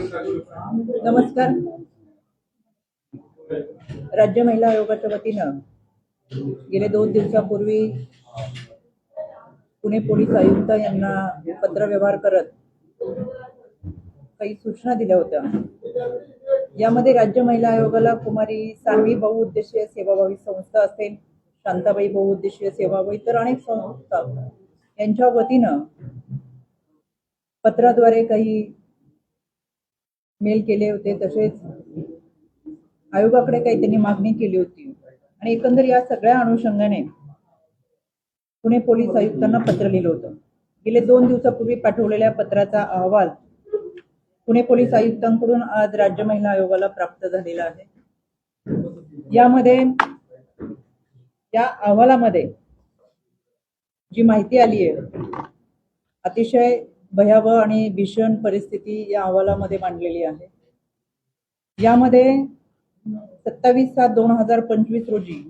नमस्कार. राज्य महिला आयोगाच्या वतीनं गेले दोन दिवसापूर्वी पुणे पोलीस आयुक्त यांना पत्रव्यवहार करत काही सूचना दिल्या होत्या. यामध्ये राज्य महिला आयोगाला कुमारी सावी बहुउद्देशीय सेवाभावी संस्था असेल शांताबाई बहुउद्देशीय सेवाभावी तर अनेक संस्था यांच्या वतीनं पत्राद्वारे काही मेल केले होते तसेच आयोगाकडे काही त्यांनी मागणी केली होती. आणि एकंदर या सगळ्या अनुषंगाने पुणे पोलीस आयुक्तांना पत्र लिहिलं होतं. गेले दोन दिवसापूर्वी पाठवलेल्या पत्राचा अहवाल पुणे पोलीस आयुक्तांकडून आज राज्य महिला आयोगाला प्राप्त झालेला आहे. यामध्ये या अहवालामध्ये जी माहिती आली आहे अतिशय भयावह आणि भीषण परिस्थिती या अहवालामध्ये मांडलेली आहे. यामध्ये सत्तावीस सात दोन हजार पंचवीस रोजी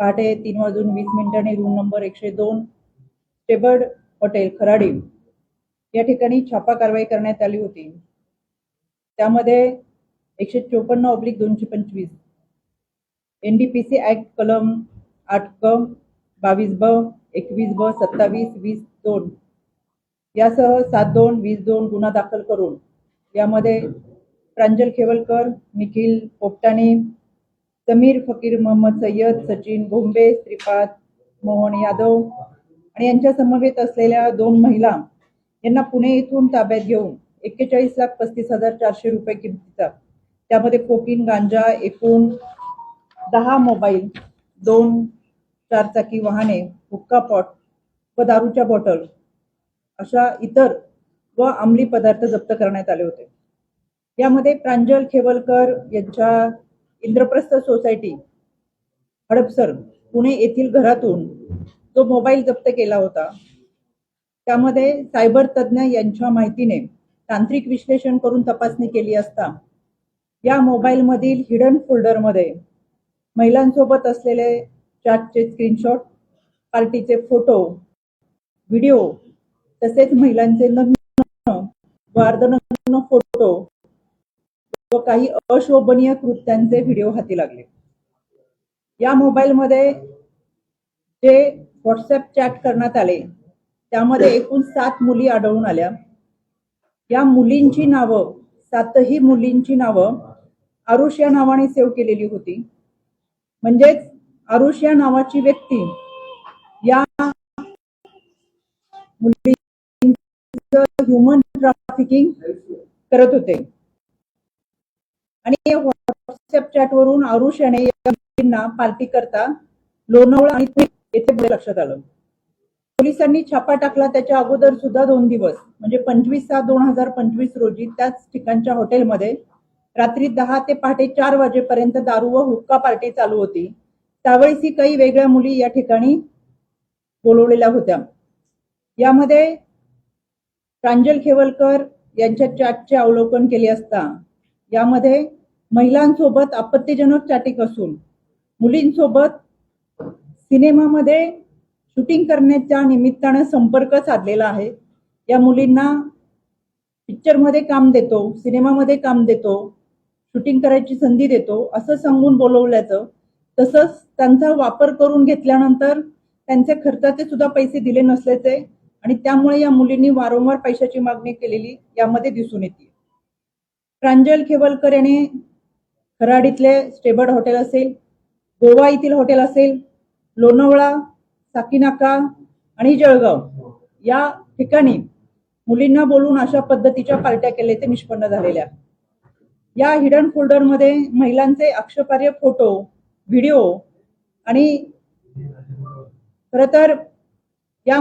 पहाटे तीन वाजून वीस मिनिटांनी रूम नंबर एकशे दोन स्टेबर्ड हॉटेल खराडी या ठिकाणी छापा कारवाई करण्यात आली होती. त्यामध्ये एकशे चोपन्न ऑब्लिक दोनशे पंचवीस N D P C act कलम आठ क बावीस ब एकवीस ब सत्तावीस वीस दोन यासह सात दोन वीस दोन गुन्हा दाखल करून यामध्ये प्रांजल खेवलकर निखिल पोपटाणे समीर फकीर मोहम्मद सय्यद सचिन भोंबे श्रीपाद मोहन यादव आणि यांच्या समवेत असलेल्या दोन महिला यांना पुणे येथून ताब्यात घेऊन एक्केचाळीस लाख पस्तीस हजार चारशे रुपये किमतीचा त्यामध्ये कोकीन गांजा एकूण दहा मोबाईल दोन चारचाकी वाहने हुक्का पॉट व दारूच्या बॉटल अशा इतर व अंमली पदार्थ जप्त करण्यात आले होते. यामध्ये प्रांजल खेवलकर यांच्या इंद्रप्रस्थ सोसायटी हडपसर पुणे येथील घरातून जो मोबाईल जप्त केला होता त्यामध्ये सायबर तज्ज्ञ यांच्या माहितीने तांत्रिक विश्लेषण करून तपासणी केली असता या मोबाईलमधील हिडन फोल्डरमध्ये महिलांसोबत असलेले चॅटचे स्क्रीनशॉट पार्टीचे फोटो व्हिडिओ तसेच महिलांचे नग्न व फोटो व काही अशोभनीय कृत्यांचे व्हिडिओ हाती लागले. या मोबाईलमध्ये जे व्हॉट्सअप चॅट करण्यात आले त्यामध्ये एकूण सात मुली आढळून आल्या. या मुलींची नावं सातही मुलींची नावं आरुष या नावाने सेव्ह केलेली होती. म्हणजेच आरुष या नावाची व्यक्ती या मुली ह्युमन ट्राफिकिंग करत होते. आणि व्हॉट्सअप चॅटवरून आरुष याने या पार्टी करता लोणावळा आणि येथे लक्षात आलं. पोलिसांनी छापा टाकला त्याच्या अगोदर सुद्धा दोन दिवस म्हणजे पंचवीस सात दोन हजार पंचवीस रोजी त्याच ठिकाणच्या हॉटेलमध्ये रात्री दहा ते पहाटे चार वाजेपर्यंत दारू व हुक्का पार्टी चालू होती. त्यावेळेस ही काही वेगळ्या मुली या ठिकाणी बोलवलेल्या होत्या. यामध्ये प्रांजल खेवलकर यांच्या चॅटचे अवलोकन केले असता यामध्ये महिलांसोबत आपत्तीजनक चॅटिंग असून मुलींसोबत सिनेमामध्ये शूटिंग करण्याच्या निमित्तानं संपर्क साधलेला आहे. या मुलींना पिक्चरमध्ये काम देतो सिनेमामध्ये काम देतो शूटिंग करायची संधी देतो असं सांगून बोलवल्याचं तसंच त्यांचा वापर करून घेतल्यानंतर त्यांचे खर्चाचे सुद्धा पैसे दिले नसल्याचे आणि त्यामुळे या मुलींनी वारंवार पैशाची मागणी केलेली यामध्ये दिसून येते. प्रांजल खेवलकर याने खराडीतले स्टेबर्ड हॉटेल असेल गोवा येथील हॉटेल असेल लोणावळा साकीनाका आणि जळगाव या ठिकाणी मुलींना बोलून अशा पद्धतीच्या पार्ट्या केल्याचे निष्पन्न झालेल्या. या हिडन फोल्डरमध्ये महिलांचे आक्षेपार्ह फोटो व्हिडिओ आणि खर तर या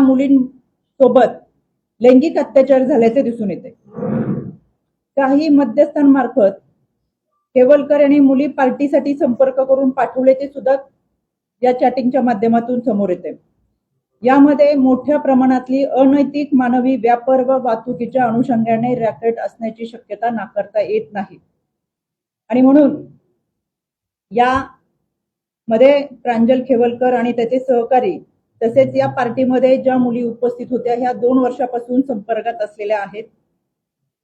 सोबत लैंगिक अत्याचार झाल्याचे दिसून येते. काही मध्यस्थांमार्फत केवलकर यांनी मुली पार्टीसाठी संपर्क करून पाठवल्याचे सुद्धा या चॅटिंगच्या माध्यमातून समोर येते. यामध्ये मोठ्या प्रमाणातली अनैतिक मानवी व्यापार व वाहतुकीच्या अनुषंगाने रॅकेट असण्याची शक्यता नाकारता येत नाही. आणि म्हणून या मध्ये प्रांजल खेवलकर आणि त्याचे सहकारी तसेच या पार्टीमध्ये ज्या मुली उपस्थित होत्या ह्या दोन वर्षापासून संपर्कात असलेल्या आहेत.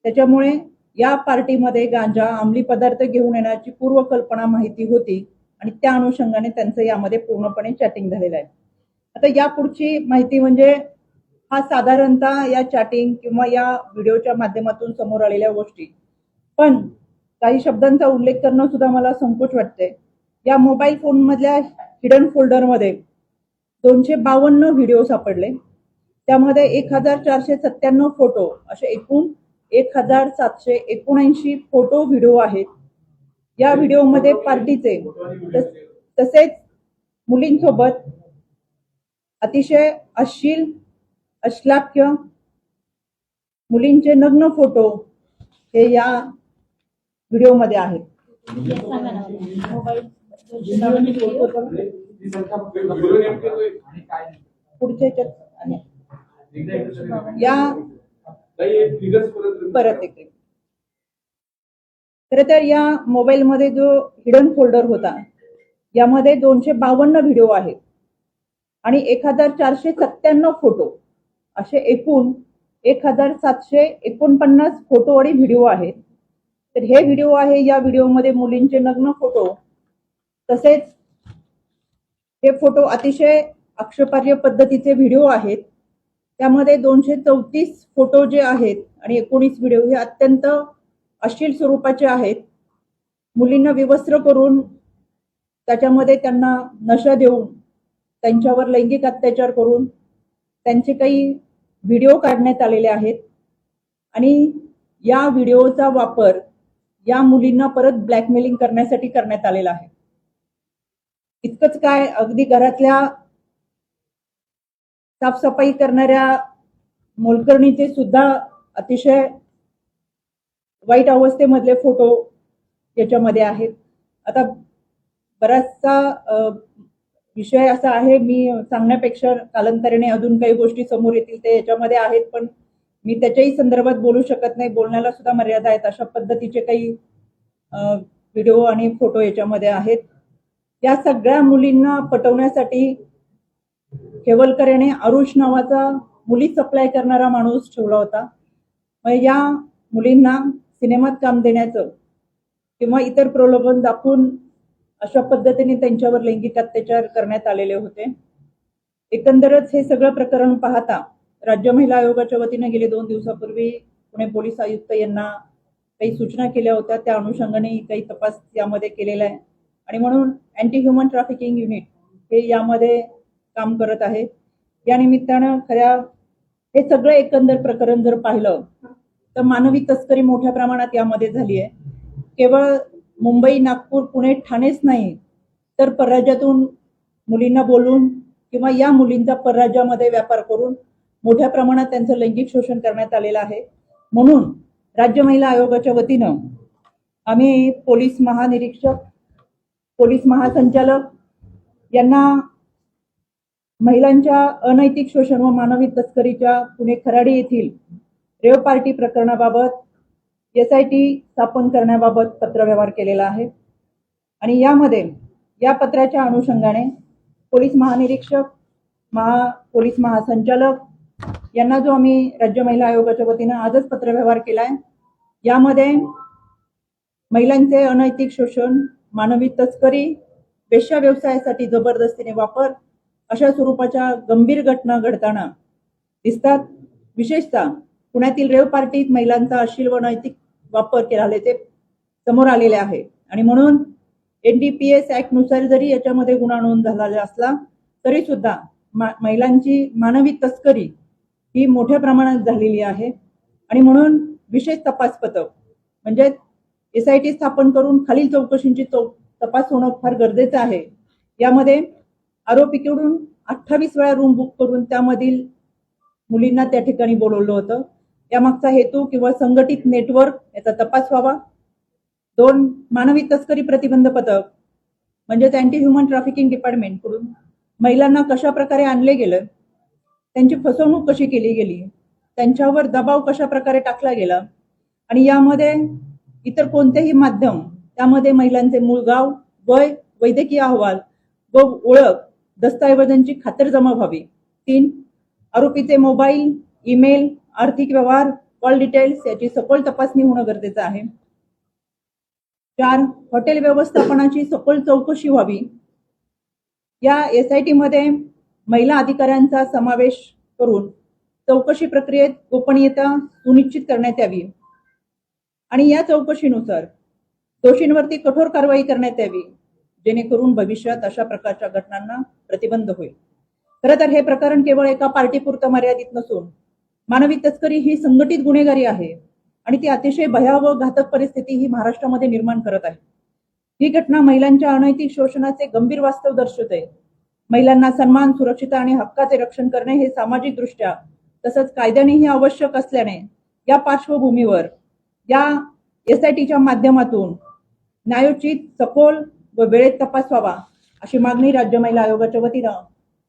त्याच्यामुळे या पार्टीमध्ये गांजा अंमली पदार्थ घेऊन येण्याची पूर्वकल्पना माहिती होती आणि त्या अनुषंगाने त्यांचं यामध्ये पूर्णपणे चॅटिंग झालेलं आहे. आता या पुढची माहिती म्हणजे हा साधारणतः या चॅटिंग किंवा या व्हिडिओच्या माध्यमातून समोर आलेल्या गोष्टी. पण काही शब्दांचा उल्लेख करणं सुद्धा मला संकोच वाटते या मोबाईल फोन मधल्या हिडन फोल्डरमध्ये दोनशे बावन्न व्हिडिओ सापडले. त्यामध्ये एक हजार चारशे सत्त्याण्णव फोटो असे एकूण एक हजार सातशे एकोणऐंशी फोटो व्हिडिओ आहेत. या व्हिडिओमध्ये पार्टीचे तसेच मुलींसोबत अतिशय अश्लील अश्लाक्य मुलींचे नग्न फोटो हे या व्हिडिओमध्ये आहेत. पुढचे च- आणि या परत एक खर तर या मोबाईलमध्ये जो हिडन फोल्डर होता यामध्ये दोनशे बावन्न व्हिडिओ आहेत. आणि एक हजार चारशे सत्त्याण्णव फोटो असे एकूण एक हजार सातशे एकोणपन्नास फोटो आणि व्हिडिओ आहेत. तर हे व्हिडिओ आहे या व्हिडिओमध्ये मुलींचे नग्न फोटो तसेच हे फोटो अतिशय आक्षेपार्ह पद्धतीचे व्हिडिओ आहेत. त्यामध्ये दोनशे चौतीस फोटो जे आहेत आणि एकोणीस व्हिडिओ हे अत्यंत अश्लील स्वरूपाचे आहेत. मुलींना विवस्त्र करून त्याच्यामध्ये त्यांना नशा देऊन त्यांच्यावर लैंगिक अत्याचार करून त्यांचे काही व्हिडिओ काढण्यात आलेले आहेत. आणि या व्हिडिओचा वापर या मुलींना परत ब्लॅकमेलिंग करण्यासाठी करण्यात आलेला आहे. इतकंच काय अगदी घरातल्या साफसफाई करणाऱ्या मोलकर्णीचे सुद्धा अतिशय वाईट अवस्थेमधले फोटो याच्यामध्ये आहेत. आता बराचसा विषय असा आहे मी सांगण्यापेक्षा कालांतराने अजून काही गोष्टी समोर येतील ते याच्यामध्ये आहेत पण मी त्याच्याही संदर्भात बोलू शकत नाही. बोलण्याला सुद्धा मर्यादा आहेत. अशा पद्धतीचे काही व्हिडिओ आणि फोटो याच्यामध्ये आहेत. या सगळ्या मुलींना पटवण्यासाठी हेवलकर याने आरुष नावाचा मुली सप्लाय करणारा माणूस ठेवला होता. मग या मुलींना सिनेमात काम देण्याचं किंवा इतर प्रलोभन दाखवून अशा पद्धतीने त्यांच्यावर लैंगिक अत्याचार करण्यात आलेले होते. एकंदरच हे सगळं प्रकरण पाहता राज्य महिला आयोगाच्या वतीने गेले दोन दिवसापूर्वी पुणे पोलीस आयुक्त यांना काही सूचना केल्या होत्या. त्या अनुषंगाने काही तपास यामध्ये केलेला आहे. आणि म्हणून अँटी ह्युमन ट्रॅफिकिंग युनिट हे यामध्ये काम करत आहे. या निमित्तानं खऱ्या हे सगळं एकंदर प्रकरण जर पाहिलं तर मानवी तस्करी मोठ्या प्रमाणात यामध्ये झाली आहे. केवळ मुंबई नागपूर पुणे ठाणेच नाही तर परराज्यातून मुलींना बोलून किंवा या मुलींचा परराज्यामध्ये व्यापार करून मोठ्या प्रमाणात त्यांचं लैंगिक शोषण करण्यात आलेलं आहे. म्हणून राज्य महिला आयोगाच्या वतीनं आम्ही पोलीस महानिरीक्षक पोलीस महासंचालक यांना महिलांच्या अनैतिक शोषण व मानवी तस्करीच्या पुणे खराडी येथील रेव पार्टी प्रकरणाबाबत एस आय टी स्थापन करण्याबाबत पत्रव्यवहार केलेला आहे. आणि यामध्ये या पत्राच्या अनुषंगाने पोलीस महानिरीक्षक महा पोलीस महासंचालक यांना जो आम्ही राज्य महिला आयोगाच्या वतीनं आजच पत्रव्यवहार आहे यामध्ये महिलांचे अनैतिक शोषण मानवी तस्करी वेश्या व्यवसायासाठी जबरदस्तीने वापर अशा स्वरूपाच्या गंभीर घटना घडताना दिसतात. विशेषतः पुण्यातील रेव पार्टीत महिलांचा अश्लील व नैतिक वापर केल्याचे समोर आलेले आहे. आणि म्हणून एनडीपीएस एस ऍक्टनुसार जरी याच्यामध्ये गुन्हा नोंद झालेला असला तरी सुद्धा मा- महिलांची मानवी तस्करी ही मोठ्या प्रमाणात झालेली आहे. आणि म्हणून विशेष तपास पथक म्हणजे एस आय टी स्थापन करून खालील चौकशींची चौ तपास होणं फार गरजेचं आहे. यामध्ये आरोपीकडून अठ्ठावीस वेळा रूम बुक करून त्यामधील मुलींना त्या ठिकाणी बोलवलं होतं. यामागचा हेतू किंवा संघटित नेटवर्क याचा तपास व्हावा. दोन मानवी तस्करी प्रतिबंध पथक म्हणजेच अँटी ह्युमन ट्रॅफिकिंग डिपार्टमेंटकडून महिलांना कशा प्रकारे आणले गेलं त्यांची फसवणूक कशी केली गेली त्यांच्यावर दबाव कशा प्रकारे टाकला गेला आणि यामध्ये इतर कोणतेही माध्यम त्यामध्ये महिलांचे मूळ गाव वय वैद्यकीय अहवाल व ओळख दस्तऐवजांची खातरजमा व्हावी. तीन आरोपीचे मोबाईल ईमेल आर्थिक व्यवहार कॉल डिटेल्स याची सखोल तपासणी होणं गरजेचं आहे. चार हॉटेल व्यवस्थापनाची सखोल चौकशी व्हावी. या एस आय टी मध्ये महिला अधिकाऱ्यांचा समावेश करून चौकशी प्रक्रियेत गोपनीयता सुनिश्चित करण्यात यावी. आणि या चौकशीनुसार दोषींवरती कठोर कारवाई करण्यात यावी जेणेकरून भविष्यात अशा प्रकारच्या घटनांना प्रतिबंध होईल. खरं तर हे प्रकरण केवळ एका पार्टीपुरतं मर्यादित नसून मानवी तस्करी ही संघटित गुन्हेगारी आहे आणि ती अतिशय भयावह घातक परिस्थिती ही महाराष्ट्रामध्ये निर्माण करत आहे. ही घटना महिलांच्या अनैतिक शोषणाचे गंभीर वास्तव दर्शवते. महिलांना सन्मान सुरक्षितता आणि हक्काचे रक्षण करणे हे सामाजिक दृष्ट्या तसंच कायद्यानेही आवश्यक असल्याने या पार्श्वभूमीवर या एस आय टीच्या माध्यमातून न्यायोचित सखोल व वेळेत तपास व्हावा अशी मागणी राज्य महिला आयोगाच्या वतीनं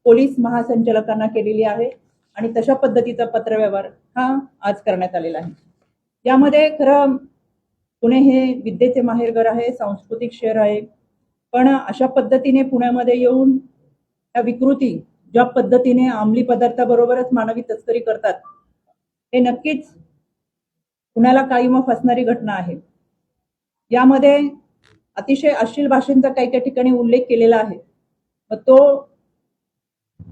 पोलीस महासंचालकांना केलेली आहे आणि तशा पद्धतीचा पत्रव्यवहार हा आज करण्यात आलेला आहे. यामध्ये खरं पुणे हे विद्येचे माहेरघर आहे सांस्कृतिक शहर आहे पण अशा पद्धतीने पुण्यामध्ये येऊन या विकृती ज्या पद्धतीने अंमली पदार्थाबरोबरच मानवी तस्करी करतात हे नक्कीच कुणाला काळीमा फसणारी घटना आहे. यामध्ये अतिशय अश्लील भाषेंचा काही काही ठिकाणी उल्लेख केलेला आहे. मग तो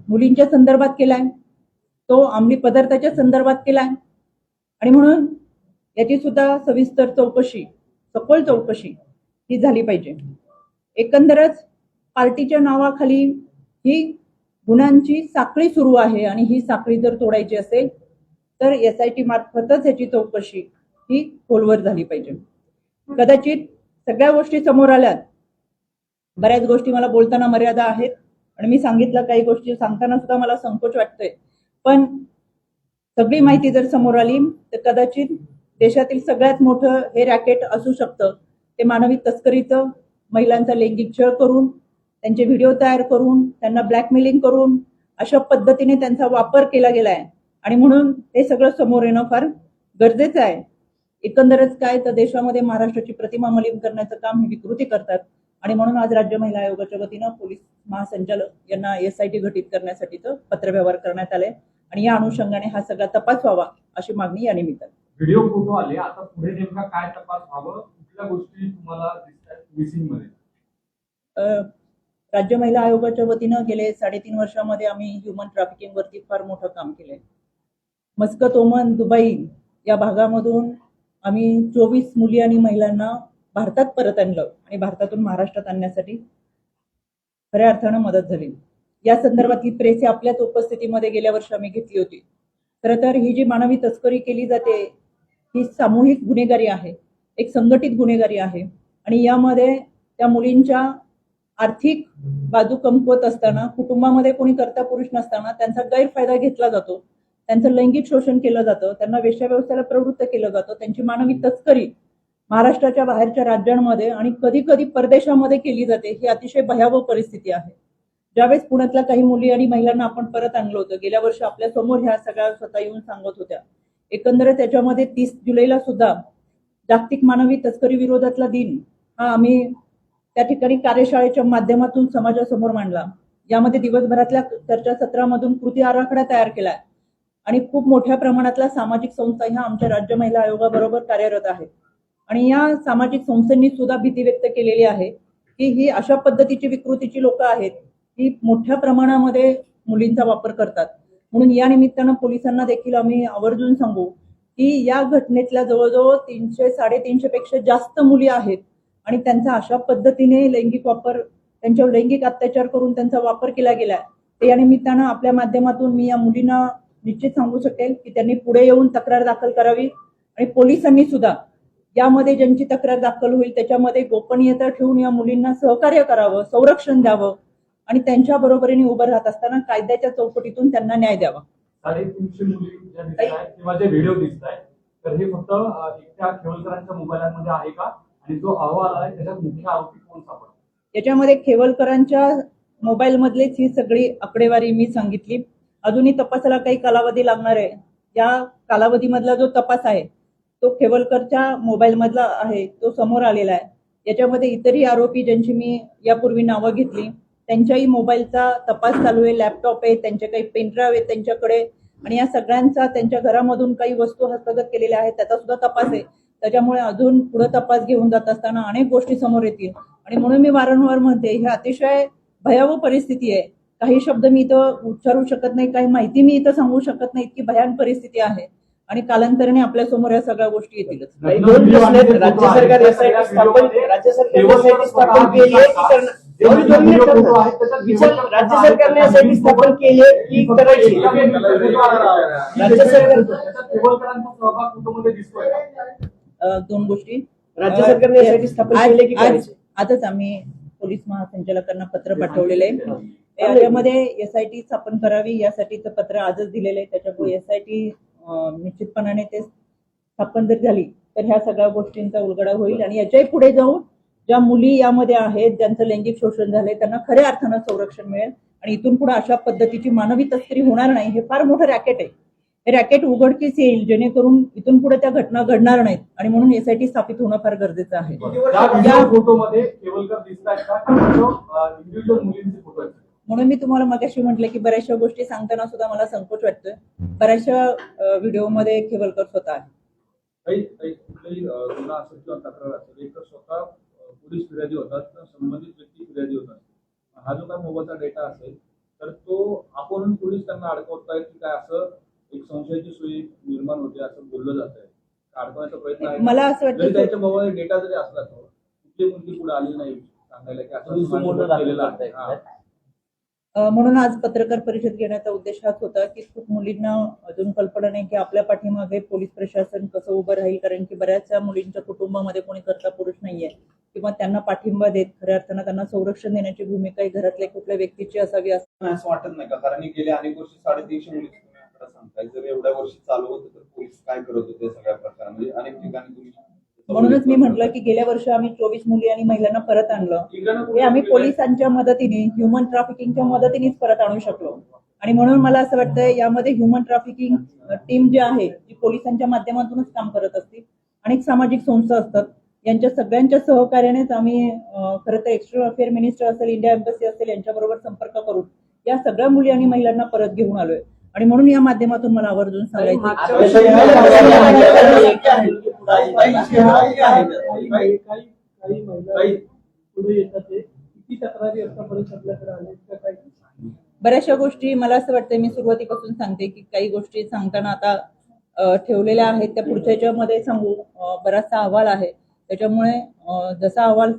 मुलींच्या संदर्भात केलाय. तो अंमली पदार्थाच्या संदर्भात केलाय. आणि म्हणून याची सुद्धा सविस्तर चौकशी सखोल चौकशी ही झाली पाहिजे. एकंदरच पार्टीच्या नावाखाली ही गुणांची साखळी सुरू आहे आणि ही साखळी जर तोडायची असेल तर एस आय टी मार्फतच याची चौकशी ही खोलवर झाली पाहिजे. कदाचित सगळ्या गोष्टी समोर आल्यात बऱ्याच गोष्टी मला बोलताना मर्यादा आहेत आणि मी सांगितलं काही गोष्टी सांगताना सुद्धा मला संकोच वाटतोय. पण सगळी माहिती जर समोर आली तर कदाचित देशातील सगळ्यात मोठं हे रॅकेट असू शकतं. ते मानवी तस्करीचं महिलांचा लैंगिक छळ करून त्यांचे व्हिडिओ तयार करून त्यांना ब्लॅकमेलिंग करून अशा पद्धतीने त्यांचा वापर केला गेलाय. आणि म्हणून हे सगळं समोर येणं फार गरजेचं आहे. एकंदरच काय तर देशामध्ये महाराष्ट्राची प्रतिमा मलिन करण्याचं काम ही विकृती करतात. आणि म्हणून आज राज्य महिला आयोगाच्या वतीनं पोलीस महासंचालक यांना एस आय टी घटित करण्यासाठीचं पत्रव्यवहार करण्यात आले. आणि या अनुषंगाने हा सगळा तपास व्हावा अशी मागणी या निमित्ताने व्हिडिओ फोटो आले. आता पुढे नेमका काय तपास व्हावं? कुठल्या गोष्टी तुम्हाला दिसतात मिसिंगमध्ये? अ, राज्य महिला आयोगाच्या वतीनं गेले साडेतीन वर्षामध्ये आम्ही ह्युमन ट्रॅफिकिंग वरती फार मोठं काम केलंय. मस्कत ओमन दुबई या भागामधून आम्ही चोवीस मुली आणि महिलांना भारतात परत आणलं आणि भारतातून महाराष्ट्रात आणण्यासाठी खऱ्या अर्थानं मदत झाली. या संदर्भातली प्रेस ही आपल्याच उपस्थितीमध्ये गेल्या वर्षी आम्ही घेतली होती. खरं तर ही जी मानवी तस्करी केली जाते ही सामूहिक गुन्हेगारी आहे एक संघटित गुन्हेगारी आहे आणि यामध्ये त्या मुलींच्या आर्थिक बाजू कमकुवत असताना कुटुंबामध्ये कोणी कर्ता पुरुष नसताना त्यांचा गैरफायदा घेतला जातो. त्यांचं लैंगिक शोषण केलं जातं त्यांना वेश्या प्रवृत्त केलं जातं त्यांची मानवी तस्करी महाराष्ट्राच्या बाहेरच्या राज्यांमध्ये आणि कधी कधी परदेशामध्ये केली जाते ही अतिशय भयावह परिस्थिती आहे. ज्यावेळेस पुण्यातल्या काही मुली आणि महिलांना आपण परत आणलं होतं गेल्या वर्षी आपल्यासमोर ह्या सगळ्या स्वतः येऊन सांगत होत्या. एकंदरीत त्याच्यामध्ये तीस जुलैला सुद्धा जागतिक मानवी तस्करी विरोधातला दिन हा आम्ही त्या ठिकाणी कार्यशाळेच्या माध्यमातून समाजासमोर मांडला. यामध्ये दिवसभरातल्या चर्चासत्रामधून कृती आराखडा तयार केलाय. आणि खूप मोठ्या प्रमाणातल्या सामाजिक संस्था ह्या आमच्या राज्य महिला आयोगाबरोबर कार्यरत आहेत आणि या सामाजिक संस्थांनी सुद्धा भीती व्यक्त केलेली आहे की ही अशा पद्धतीची विकृतीची लोक आहेत ही मोठ्या प्रमाणामध्ये मुलींचा वापर करतात. म्हणून या निमित्तानं पोलिसांना देखील आम्ही आवर्जून सांगू की या घटनेतल्या जवळजवळ तीनशे साडेतीनशे पेक्षा जास्त मुली आहेत आणि त्यांचा अशा पद्धतीने लैंगिक वापर त्यांच्यावर लैंगिक अत्याचार करून त्यांचा वापर केला गेलाय. या निमित्तानं आपल्या माध्यमातून मी या मुलींना निश्चित सांगू शकेल की त्यांनी पुढे येऊन तक्रार दाखल करावी. आणि पोलिसांनी सुद्धा यामध्ये ज्यांची तक्रार दाखल होईल त्याच्यामध्ये गोपनीयता ठेवून या मुलींना सहकार्य करावं संरक्षण द्यावं आणि त्यांच्या बरोबरीने उभं राहत असताना कायद्याच्या चौकटीतून त्यांना न्याय द्यावा. मुली किंवा जे व्हिडिओ दिसत तर हे फक्त एकट्या खेवलकरांच्या मोबाईलमध्ये आहे का? आणि जो अहवाल आहे त्याच्यात मुख्य आरोपी कोण सापडतो? याच्यामध्ये खेवलकरांच्या मोबाईल मधलीच ही सगळी आकडेवारी मी सांगितली. अजूनही तपासाला काही कालावधी लागणार आहे. या कालावधीमधला जो तपास आहे तो खेवलकरच्या मोबाईल मधला आहे तो समोर आलेला आहे. याच्यामध्ये इतरही आरोपी ज्यांची मी यापूर्वी नावं घेतली त्यांच्याही मोबाईलचा तपास चालू आहे लॅपटॉप आहे त्यांचे काही पेनड्राईव्ह आहेत त्यांच्याकडे आणि या सगळ्यांचा त्यांच्या घरामधून काही वस्तू हस्तगत केलेल्या आहेत त्याचा सुद्धा तपास आहे. त्याच्यामुळे अजून पुढे तपास घेऊन जात असताना अनेक गोष्टी समोर येतील. आणि म्हणून मी वारंवार म्हणते ही अतिशय भयावह परिस्थिती आहे. काही शब्द मी इथं उच्चारू शकत नाही काही माहिती मी इथं सांगू शकत नाही इतकी भयान परिस्थिती आहे आणि कालांतराने आपल्यासमोर या सगळ्या गोष्टी येतीलच. राज्य सरकार राज्य सरकार सरकारने यासाठी स्थापन केली आहे की करायची राज्य सरकार दोन गोष्टी राज्य सरकारने यासाठी स्थापन केले की? आजच आम्ही पोलीस महासंचालकांना पत्र पाठवलेलं आहे याच्यामध्ये एसआयटी स्थापन करावी यासाठीचं पत्र आजच दिलेलं आहे. त्याच्यामुळे एसआयटी निश्चितपणाने ते स्थापन जर झाली तर ह्या सगळ्या गोष्टींचा उलगडा होईल. आणि याच्याही पुढे जाऊन ज्या मुली यामध्ये आहेत ज्यांचं लैंगिक शोषण झालंय त्यांना खऱ्या अर्थानं संरक्षण मिळेल. आणि इथून पुढे अशा पद्धतीची मानवी तस्करी होणार नाही हे फार मोठं रॅकेट आहे. हे रॅकेट उघडकीस येईल जेणेकरून इथून पुढे त्या घटना घडणार नाहीत. आणि म्हणून एसआयटी स्थापित होणं फार गरजेचं आहे. व्हिडिओ म्हणून मी तुम्हाला मगाशी म्हटलं की बऱ्याचशा गोष्टी सांगताना सुद्धा मला संकोच वाटतोय. बऱ्याचशा अ, व्हिडिओमध्ये खेवलकर स्वतः आहे स्वतः पोलीस फिर्यादी होतात संबंधित व्यक्ती फिर्यादी होतात. हा जो काय मोबाईलचा डेटा असेल तर तो आपण पोलीस त्यांना अडकवतायत की काय असं एक संशयाची सोयी निर्माण होते असं बोललं जात आहे. अडकवण्याचा प्रयत्न आहे. मला असं वाटतं त्यांच्या मोबाईल डेटा जरी असला तो कुठली मुलगी पुढे आली नाही सांगायला की असं केलेलं. आहे. म्हणून आज पत्रकार परिषद घेण्याचा उद्देश हाच होता की खूप मुलींना अजून कल्पना नाही की आपल्या पाठीमागे पोलीस प्रशासन कसं उभं राहील कारण की बऱ्याचशा मुलींच्या कुटुंबामध्ये कोणी करता पुरुष नाहीये. किंवा त्यांना पाठिंबा देत खऱ्या अर्थानं त्यांना संरक्षण देण्याची भूमिका ही घरातल्या कुठल्या व्यक्तीची असावी असं असं वाटत नाही का? कारण गेले गेल्या अनेक वर्षी साडेतीनशे मुली सांगताय. जर एवढ्या वर्षी चालू होतं तर पोलीस काय करत होते सगळ्या प्रकारामध्ये? अनेक ठिकाणी तुम्ही म्हणूनच मी म्हटलं की गेल्या वर्षी आम्ही चोवीस मुली आणि महिलांना परत आणलं. हे आम्ही पोलिसांच्या मदतीने ह्युमन ट्रॅफिकिंगच्या मदतीनेच परत आणू शकलो. आणि म्हणून मला असं वाटतं यामध्ये ह्युमन ट्रॅफिकिंग टीम जी आहे जी पोलिसांच्या माध्यमातूनच काम करत असते अनेक सामाजिक संस्था असतात यांच्या सगळ्यांच्या सहकार्यानेच आम्ही खरं तर एक्सटर्नल अफेअर मिनिस्टर असेल इंडिया एम्बसी असेल यांच्याबरोबर संपर्क करून या सगळ्या मुली आणि महिलांना परत घेऊन आलोय. आणि म्हणून या माध्यमातून मला आवर्जून सांगायचं बऱ्याचशा गोष्टी मला असं वाटतं मी सुरुवातीपासून सांगते की काही गोष्टी सांगताना आता ठेवलेल्या आहेत त्या पुढच्या याच्यामध्ये सांगू बराचसा अहवाल आहे त्याच्यामुळे जसा अहवाल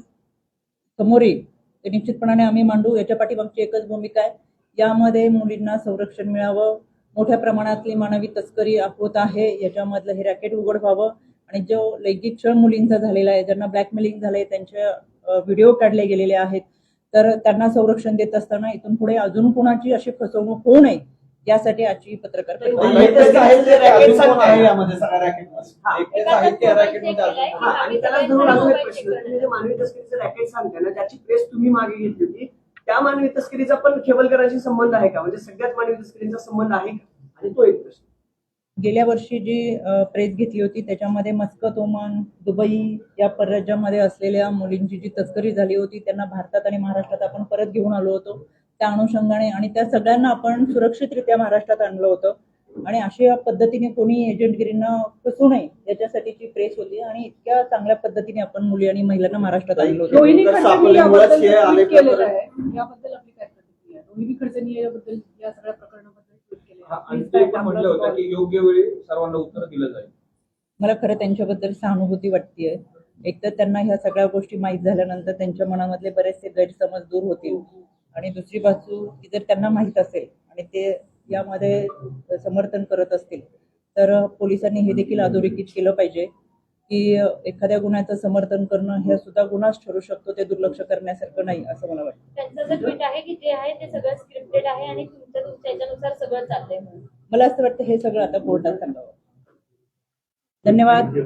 समोर येईल ते निश्चितपणाने आम्ही मांडू याच्या पाठीमागची एकच भूमिका आहे यामध्ये मुलींना संरक्षण मिळावं मोठ्या प्रमाणातली मानवी तस्करी होत आहे याच्यामधलं हे रॅकेट उघड व्हावं. आणि जो लैंगिक छळ मुलींचा झालेला आहे ज्यांना ब्लॅकमेलिंग झालंय त्यांचे व्हिडिओ काढले गेलेले आहेत तर त्यांना संरक्षण देत असताना इथून पुढे अजून कोणाची अशी फसवणूक होऊ नये यासाठी आजची पत्रकार. मानवी तस्करीचे रॅकेट प्रेस तुम्ही मागे घेतली होती त्या मानवी तस्करीचा पण खेवलकरांशी संबंध आहे का? म्हणजे सगळ्याच मानवी तस्करीचा संबंध आहे का? आणि तो एक प्रश्न. गेल्या वर्षी जी प्रेस घेतली होती त्याच्यामध्ये मस्कत ओमान दुबई या परराज्यामध्ये असलेल्या मुलींची जी तस्करी झाली होती त्यांना भारतात आणि महाराष्ट्रात आपण परत घेऊन आलो होतो. त्या अनुषंगाने आणि त्या सगळ्यांना आपण सुरक्षितरित्या महाराष्ट्रात आणलं होतं. आणि अशा पद्धतीने कोणी एजंटगिरींना फसू नये याच्यासाठीची प्रेस होती. आणि इतक्या चांगल्या पद्धतीने आपण मुली आणि महिलांना महाराष्ट्रात आणलं होतं. रोहिणी खडसेंनी याबद्दल ट्विट केलेलं. आहे. याबद्दल आपली काय प्रतिक्रिया? रोहिणी खडसेंनी याबद्दल या सगळ्या प्रकरणाबद्दल ट्विट हा, की योग्य वेळी सर्वांना उत्तर दिलं जाईल. मला खरं त्यांच्याबद्दल सहानुभूती वाटतेय. एक तर त्यांना ह्या सगळ्या गोष्टी माहीत झाल्यानंतर त्यांच्या मनामधले बरेचसे गैरसमज दूर होतील. आणि दुसरी बाजू की जर त्यांना माहीत असेल आणि ते यामध्ये समर्थन करत असतील. तर पोलिसांनी हे देखील अधोरेखित केलं पाहिजे की एखाद्या गुन्ह्याचं समर्थन करणं हे सुद्धा गुन्हाच ठरू शकतो ते दुर्लक्ष करण्यासारखं नाही असं मला वाटतं. त्यांचं जे ट्विट आहे की जे आहे ते सगळं स्क्रिप्टेड आहे आणि तुमचं तुमच्या याच्यानुसार सगळं चाललंय म्हणून. मला असं वाटतं हे सगळं आता कोर्टात सांगावं धन्यवाद.